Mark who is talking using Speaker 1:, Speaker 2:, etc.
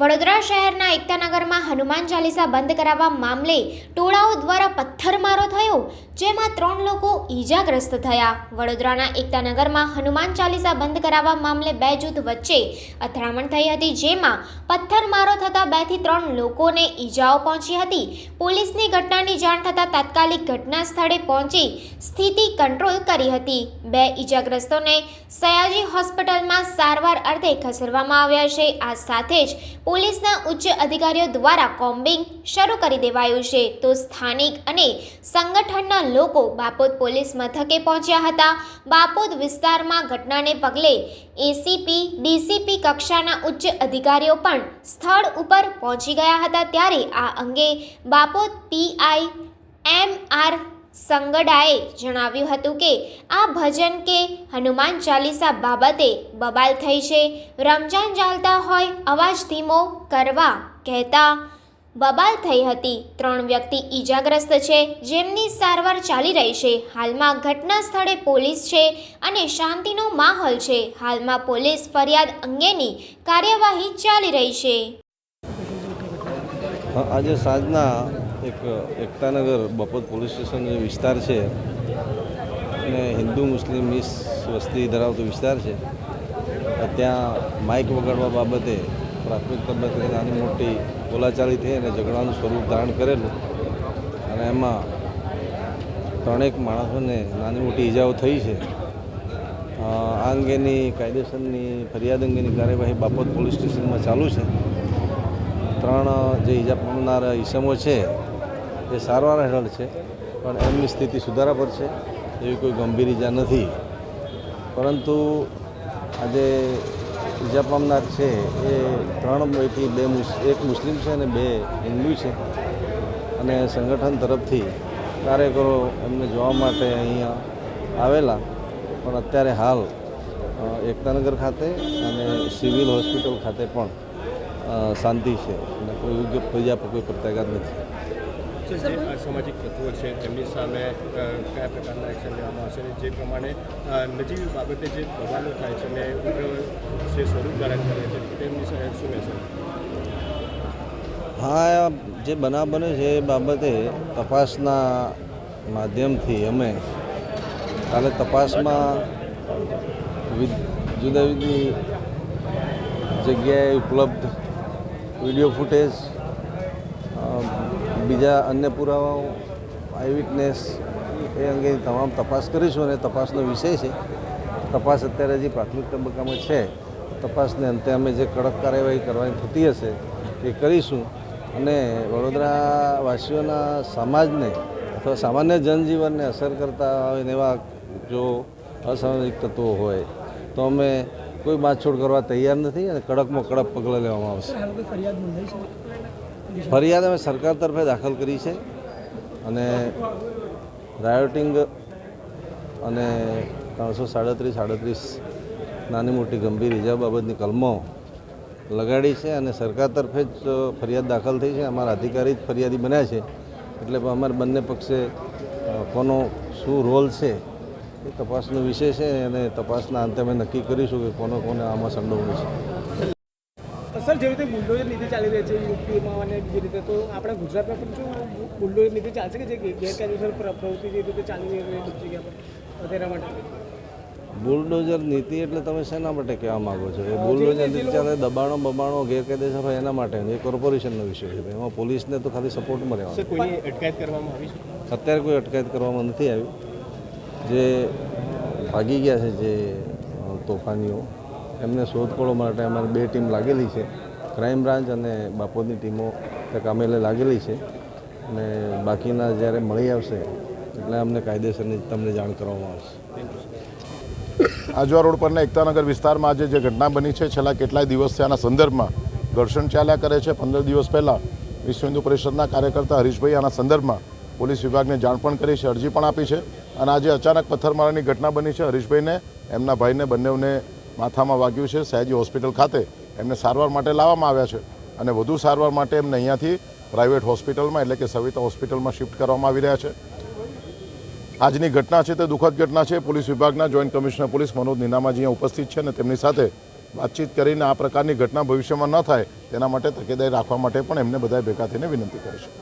Speaker 1: વડોદરા શહેરના એકતાનગરમાં હનુમાન ચાલીસા બંધ કરાવવા મામલે ટોળાઓ દ્વારા પથ્થરમારો થયો, જેમાં ત્રણ લોકો ઈજાગ્રસ્ત થયા. વડોદરાના એકતાનગરમાં હનુમાન ચાલીસા બંધ કરાવવા મામલે બે જૂથ વચ્ચે અથડામણ થઈ હતી, જેમાં પથ્થરમારો થતાં બેથી ત્રણ લોકોને ઈજાઓ પહોંચી હતી. પોલીસની ઘટનાની જાણ થતાં તાત્કાલિક ઘટના સ્થળે પહોંચી સ્થિતિ કંટ્રોલ કરી હતી. બે ઈજાગ્રસ્તોને સયાજી હોસ્પિટલમાં સારવાર અર્થે ખસેડવામાં આવ્યા છે. આ સાથે જ પોલીસના ઉચ્ચ અધિકારીઓ દ્વારા કોમ્બિંગ શરૂ કરી દેવાયું છે. તો સ્થાનિક અને સંગઠનના લોકો બાપોદ પોલીસ મથકે પહોંચ્યા હતા. બાપોદ વિસ્તારમાં ઘટનાને પગલે એસીપી, ડીસીપી કક્ષાના ઉચ્ચ અધિકારીઓ પણ સ્થળ ઉપર પહોંચી ગયા હતા. ત્યારે આ અંગે બાપોદ પીઆઈ એમ આર સંગડાએ જણાવ્યું હતું કે, આ ભજન કે હનુમાન ચાલીસા બાબતે બબાલ થઈ છે. રમજાન ચાલતા હોય, અવાજ ધીમો કરવા કહેતા બબાલ થઈ હતી. ત્રણ વ્યક્તિ ઈજાગ્રસ્ત છે, જેમની સારવાર ચાલી રહી છે. હાલમાં ઘટના સ્થળે પોલીસ છે અને શાંતિનો માહોલ છે. હાલમાં પોલીસ ફરિયાદ અંગેની કાર્યવાહી ચાલી રહી છે.
Speaker 2: આજે સાંજના એક, એકતાનગર બપોર પોલીસ સ્ટેશન જે વિસ્તાર છે, અને હિન્દુ, મુસ્લિમ, મિસ વસ્તી ધરાવતો વિસ્તાર છે ત્યાં માઇક વગાડવા બાબતે, પ્રાથમિક તબક્કે નાની મોટી બોલાચાલી થઈ અને ઝઘડાનું સ્વરૂપ ધારણ કરેલું. અને એમાં ત્રણેક માણસોને નાની મોટી ઈજાઓ થઈ છે. આ અંગેની કાયદેસરની ફરિયાદ અંગેની કાર્યવાહી બાપત પોલીસ સ્ટેશનમાં ચાલુ છે. ત્રણ જે ઈજા પામનાર ઈસમો છે એ સારવાર હેઠળ છે, પણ એમની સ્થિતિ સુધારા પર છે, એવી કોઈ ગંભીર ઈજા નથી. પરંતુ આજે ઇજા પામનાર છે એ ત્રણ પૈકી બે એક મુસ્લિમ છે અને બે હિન્દુ છે. અને સંગઠન તરફથી કાર્યકરો એમને જોવા માટે અહીંયા આવેલા. પણ અત્યારે હાલ એકતાનગર ખાતે અને સિવિલ હોસ્પિટલ ખાતે પણ શાંતિ છે. અને કોઈ યોગ્ય ફરિયાદ પર કોઈ પ્રત્યાઘાત નથી.
Speaker 3: જે અસામાજિક તત્વો છે, તેમની સામે કયા પ્રકારના એક્શન લેવામાં આવશે અને જે પ્રમાણે નજીક બાબતે જે પ્રવાનો થાય છે અને ઉગ્ર જે સ્વરૂપ ધારણ કરે છે, તેમની સામે શું રહેશે
Speaker 2: હા જે બનાવ બને છે એ બાબતે તપાસના માધ્યમથી અમે કાલે તપાસમાં જુદા જુદી જગ્યાએ ઉપલબ્ધ વીડિયો ફૂટેજ બીજા અન્ય પુરાવાઓ આઈવિટનેસ એ અંગેની તમામ તપાસ કરીશું અને તપાસનો વિષય છે. તપાસ અત્યારે જે પ્રાથમિક તબક્કામાં છે, તપાસને અંતે અમે જે કડક કાર્યવાહી કરવાની થતી હશે એ કરીશું. અને વડોદરાવાસીઓના સમાજને અથવા સામાન્ય જનજીવનને અસર કરતા હોય એવા જો અસામાજિક તત્વો હોય, તો અમે કોઈ બાંધછોડ કરવા તૈયાર નથી અને કડકમાં કડક પગલાં લેવામાં આવશે. ફરિયાદ અમે સરકાર તરફે દાખલ કરી છે અને રાયોટિંગ અને ત્રણસો સાડત્રીસ સાડત્રીસ નાની મોટી ગંભીર ઇજા બાબતની કલમો લગાડી છે અને સરકાર તરફે જ ફરિયાદ દાખલ થઈ છે. અમારા અધિકારી જ ફરિયાદી બન્યા છે. એટલે અમારે બંને પક્ષે કોનો શું રોલ છે એ તપાસનો વિષય છે અને તપાસના અંતે અમે નક્કી કરીશું કે કોનો કોને આમાં સંડોવણી છે.
Speaker 4: સર જે રીતે બુલડોઝર નીતિ ચાલી રહી છે યુપીમાં અને બીજી રીતે તો આપણા ગુજરાતમાં પણ શું બુલડોઝર નીતિ ચાલશે કે જે ગેરકાયદેસર પ્ર- પ્રવૃત્તિ જે રીતે ચાલી રહી છે બધી જગ્યા પર? તેના માટે?
Speaker 2: બુલડોઝર નીતિ એટલે તમે શેના માટે કહેવા માગો છો? એ બુલડોઝર નીતિ ચાલે દબાણો બબાણો ગેરકાયદેસર હોય એના માટે એ કોર્પોરેશનનો વિષય છે. એમાં પોલીસને તો ખાલી સપોર્ટમાં રહેવાનું
Speaker 3: કોઈ અટકાયત કરવામાં આવી છે?
Speaker 2: અત્યારે કોઈ અટકાયત કરવામાં નથી આવી. જે ભાગી ગયા છે જે તોફાનીઓ એમને શોધખોળો માટે અમારે બે ટીમ લાગેલી છે. ક્રાઇમ બ્રાન્ચ અને બાપોદની ટીમો કામેલે કામે લાગેલી છે અને બાકીના જ્યારે મળી આવશે એટલે અમને કાયદેસરની તમને જાણ કરવામાં આવશે.
Speaker 5: આજવા રોડ પરના એકતાનગર વિસ્તારમાં આજે જે ઘટના બની છે, છેલ્લા કેટલાય દિવસથી આના સંદર્ભમાં ઘર્ષણ ચાલ્યા કરે છે. પંદર દિવસ પહેલાં વિશ્વ હિન્દુ પરિષદના કાર્યકર્તા હરીશભાઈ આના સંદર્ભમાં પોલીસ વિભાગને જાણ પણ કરી છે, અરજી પણ આપી છે અને આજે અચાનક પથ્થરમારાની ઘટના બની છે. હરીશભાઈને, એમના ભાઈને બંનેઓને માથામાં વાગ્યું છે સયાજી હોસ્પિટલ ખાતે. એમને સારવાર માટે લાવવામાં આવ્યા છે. અને વધુ સારવાર માટે એમને અહીંયાથી પ્રાઇવેટ હોસ્પિટલમાં, એટલે કે સવિતા હોસ્પિટલમાં શિફ્ટ કરવામાં આવી રહ્યા છે. આજની ઘટના છે તે દુઃખદ ઘટના છે. પોલીસ વિભાગના joint commissioner police Manoj Ninamaji અહીંયા ઉપસ્થિત છે અને તેમની સાથે વાતચીત કરીને આ પ્રકારની ઘટના ભવિષ્યમાં ન થાય તેના માટે તકેદારી રાખવા માટે પણ એમને બધાએ ભેગા થઈને વિનંતી કરી છે.